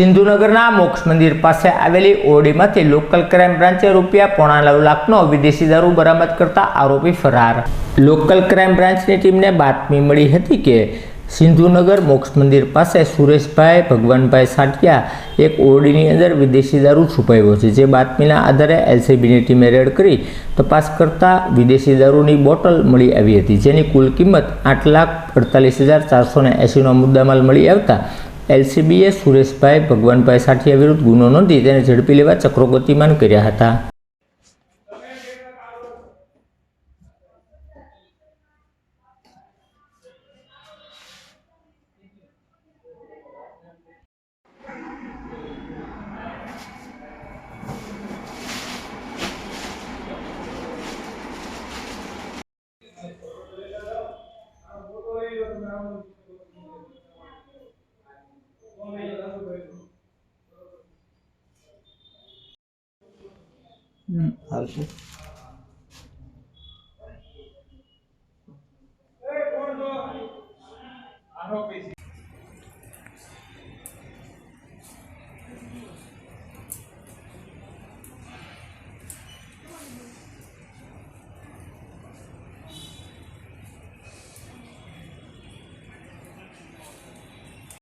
સિંધુનગરના મોક્ષ મંદિર પાસે આવેલી ઓરડીમાંથી લોકલ ક્રાઇમ બ્રાન્ચે રૂપિયા પોણા નવ લાખનો વિદેશી દારૂ બરામદ કરતા આરોપી ફરાર. લોકલ ક્રાઇમ બ્રાન્ચની ટીમને બાતમી મળી હતી કે સિંધુનગર મોક્ષ મંદિર પાસે સુરેશભાઈ, ભગવાનભાઈ સાટિયા એક ઓરડીની અંદર વિદેશી દારૂ છુપાયો છે. જે બાતમીના આધારે એલસીબીની ટીમે રેડ કરી તપાસ કરતા વિદેશી દારૂની બોટલ મળી આવી હતી, જેની કુલ કિંમત આઠ લાખ અડતાલીસ હજાર ચારસો ને એંસીનો મુદ્દામાલ મળી આવતા એલસીબીએ સુરેશભાઈ ભગવાનભાઈ સાઠિયા વિરુદ્ધ ગુનો નોંધી તેને ઝડપી લેવા ચક્રો ગતિમાન કર્યા હતા. આવશે આરોપી